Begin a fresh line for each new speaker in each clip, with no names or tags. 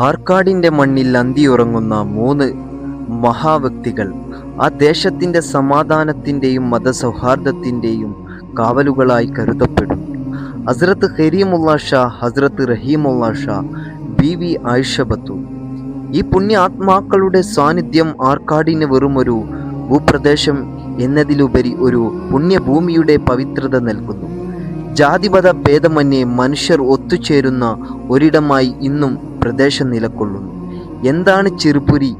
ആർക്കാടിന്റെ മണ്ണിൽ അന്തിയുറങ്ങുന്ന മൂന്ന് മഹാവ്യക്തികൾ ആ ദേശത്തിന്റെ സമാധാനത്തിന്റെയും മതസൗഹാർദ്ദത്തിന്റെയും കാവലുകളായി കരുതപ്പെടും. ഹസ്രത്ത് ഹരീമുള്ള ഷാ ഹസ്രത്ത് റഹീമുള്ള ഷാ ബി വി ആയിഷബത്തു ഈ പുണ്യ ആത്മാക്കളുടെ സാന്നിധ്യം ആർക്കാടിന് വെറുമൊരു ഭൂപ്രദേശം എന്നതിലുപരി ഒരു പുണ്യഭൂമിയുടെ പവിത്രത നൽകുന്നു. ജാതിമത ഭേദമന്യേ മനുഷ്യർ ഒത്തുചേരുന്ന ഒരിടമായി ഇന്നും പ്രദേശം നിലകൊള്ളുന്നു എന്താണ് ചെറുപുരി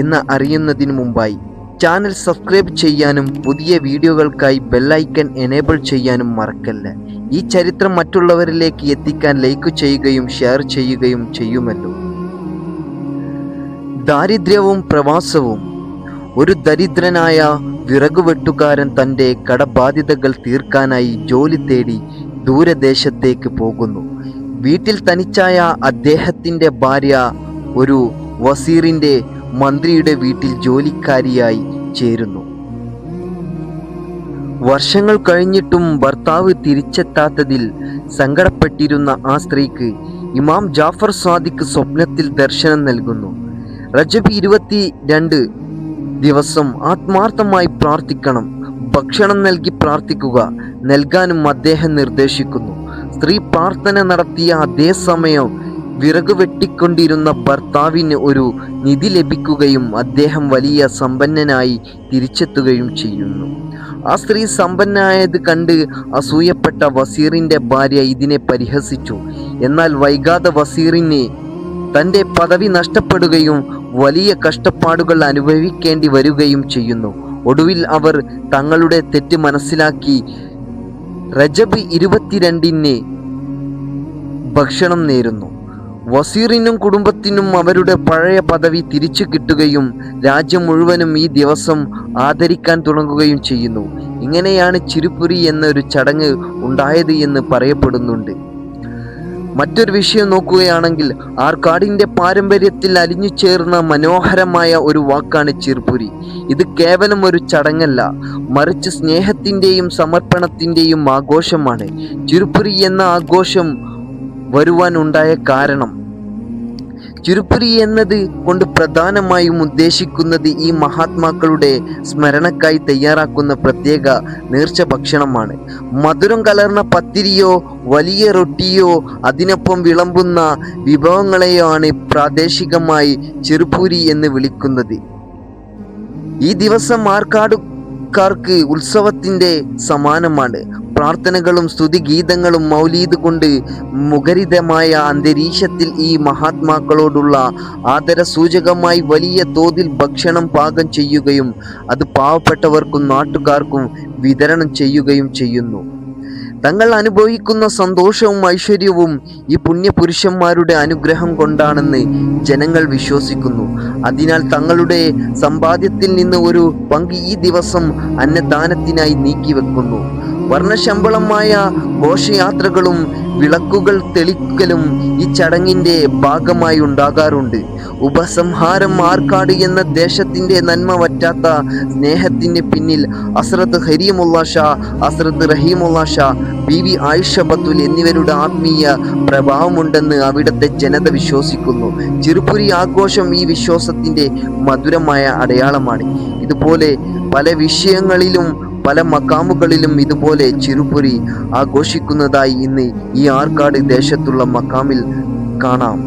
എന്ന് അറിയുന്നതിന് മുമ്പായി ചാനൽ സബ്സ്ക്രൈബ് ചെയ്യാനും പുതിയ വീഡിയോകൾക്കായി ബെല്ലൈക്കൺ എനേബിൾ ചെയ്യാനും മറക്കല്ല. ഈ ചരിത്രം മറ്റുള്ളവരിലേക്ക് എത്തിക്കാൻ ലൈക്ക് ചെയ്യുകയും ഷെയർ ചെയ്യുകയും ചെയ്യുമല്ലോ. ദാരിദ്ര്യവും പ്രവാസവും. ഒരു ദരിദ്രനായ വിറകുവെട്ടുകാരൻ തന്റെ കടബാധ്യതകൾ തീർക്കാനായി ജോലി തേടി ദൂരദേശത്തേക്ക് പോകുന്നു. വീട്ടിൽ തനിച്ചായ അദ്ദേഹത്തിന്റെ ഭാര്യ ഒരു വസീറിന്റെ മന്ത്രിയുടെ വീട്ടിൽ ജോലിക്കാരിയായി ചേരുന്നു. വർഷങ്ങൾ കഴിഞ്ഞിട്ടും ഭർത്താവ് തിരിച്ചെത്താത്തതിൽ സങ്കടപ്പെട്ടിരുന്ന ആ സ്ത്രീക്ക് ഇമാം ജാഫർ സാദിഖ് സ്വപ്നത്തിൽ ദർശനം നൽകുന്നു. റജബ് ഇരുപത്തി രണ്ട് ദിവസം ആത്മാർത്ഥമായി പ്രാർത്ഥിക്കണം. ഭക്ഷണം നൽകി പ്രാർത്ഥിക്കുക. നൽകാനും അദ്ദേഹം നിർദ്ദേശിക്കുന്നു. സ്ത്രീ പ്രാർത്ഥന നടത്തിയ അതേ സമയം വിറക് വെട്ടിക്കൊണ്ടിരുന്ന ഭർത്താവിന് ഒരു നിധി ലഭിക്കുകയും അദ്ദേഹം വലിയ സമ്പന്നനായി തിരിച്ചെത്തുകയും ചെയ്യുന്നു. ആ സ്ത്രീ സമ്പന്നായത് കണ്ട് അസൂയപ്പെട്ട വസീറിന്റെ ഭാര്യ ഇതിനെ പരിഹസിച്ചു. എന്നാൽ വൈകാതെ വസീറിനെ തന്റെ പദവി നഷ്ടപ്പെടുകയും വലിയ കഷ്ടപ്പാടുകൾ അനുഭവിക്കേണ്ടി വരികയും ചെയ്യുന്നു. ഒടുവിൽ അവർ തങ്ങളുടെ തെറ്റ് മനസ്സിലാക്കി റജബ് ഇരുപത്തിരണ്ടിന് ഭക്ഷണം നേരുന്നു. വസീറിനും കുടുംബത്തിനും അവരുടെ പഴയ പദവി തിരിച്ചു കിട്ടുകയും രാജ്യം മുഴുവനും ഈ ദിവസം ആദരിക്കാൻ തുടങ്ങുകയും ചെയ്യുന്നു. ഇങ്ങനെയാണ് ചിരുപുരി എന്നൊരു ചടങ്ങ് ഉണ്ടായത് എന്ന് പറയപ്പെടുന്നുണ്ട്. മറ്റൊരു വിഷയം നോക്കുകയാണെങ്കിൽ ആർക്കാടിന്റെ പാരമ്പര്യത്തിൽ അലിഞ്ഞു ചേർന്ന മനോഹരമായ ഒരു വാക്കാണ് ചിർപുരി. ഇത് കേവലം ഒരു ചടങ്ങല്ല മറിച്ച് സ്നേഹത്തിന്റെയും സമർപ്പണത്തിന്റെയും ആഘോഷമാണ്. ചിർപുരി എന്ന ആഘോഷം വരുവാനുണ്ടായ കാരണം ചുരുപ്പുരി എന്നത് കൊണ്ട് പ്രധാനമായും ഉദ്ദേശിക്കുന്നത് ഈ മഹാത്മാക്കളുടെ സ്മരണക്കായി തയ്യാറാക്കുന്ന പ്രത്യേക നേർച്ച ഭക്ഷണമാണ്. മധുരം കലർന്ന പത്തിരിയോ വലിയ റൊട്ടിയോ അതിനൊപ്പം വിളമ്പുന്ന വിഭവങ്ങളെയോ ആണ് പ്രാദേശികമായി ചെറുപ്പൂരി എന്ന് വിളിക്കുന്നത്. ഈ ദിവസം ആർക്കാടുകാർക്ക് ഉത്സവത്തിന്റെ സമാനമാണ്. പ്രാർത്ഥനകളും സ്തുതിഗീതങ്ങളും മൗലീദ് കൊണ്ട് മുഖരിതമായ അന്തരീക്ഷത്തിൽ ഈ മഹാത്മാക്കളോടുള്ള ആദര സൂചകമായി വലിയ തോതിൽ ഭക്ഷണം പാകം ചെയ്യുകയും അത് പാവപ്പെട്ടവർക്കും നാട്ടുകാർക്കും വിതരണം ചെയ്യുകയും ചെയ്യുന്നു. തങ്ങൾ അനുഭവിക്കുന്ന സന്തോഷവും ഐശ്വര്യവും ഈ പുണ്യപുരുഷന്മാരുടെ അനുഗ്രഹം കൊണ്ടാണെന്ന് ജനങ്ങൾ വിശ്വസിക്കുന്നു. അതിനാൽ തങ്ങളുടെ സമ്പാദ്യത്തിൽ നിന്ന് ഒരു പങ്ക് ഈ ദിവസം അന്നദാനത്തിനായി നീക്കിവെക്കുന്നു. വർണശമ്പളമായ ഘോഷയാത്രകളും വിളക്കുകൾ തെളിക്കലും ഈ ചടങ്ങിന്റെ ഭാഗമായി ഉണ്ടാകാറുണ്ട്. ഉപസംഹാരം ആർക്കാട് എന്ന ദേശത്തിന്റെ നന്മ വറ്റാത്ത സ്നേഹത്തിന്റെ പിന്നിൽ അസ്രത്ത് ഹരീമുള്ള ഷാ അസ്രത്ത് റഹീമുള്ള ഷാ ബി വി ആയിഷ ബത്തുൽ എന്നിവരുടെ ആത്മീയ പ്രഭാവമുണ്ടെന്ന് അവിടുത്തെ ജനത വിശ്വസിക്കുന്നു. ചെറുപുരി ആഘോഷം ഈ വിശ്വാസത്തിന്റെ മധുരമായ അടയാളമാണ്. ഇതുപോലെ പല വിഷയങ്ങളിലും പല മക്കാമുകളിലും ഇതുപോലെ ചിറുപുരി ആഘോഷിക്കുന്നതായി ഇന്ന് ഈ ആർക്കാട് ദേശത്തുള്ള മക്കാമിൽ കാണാം.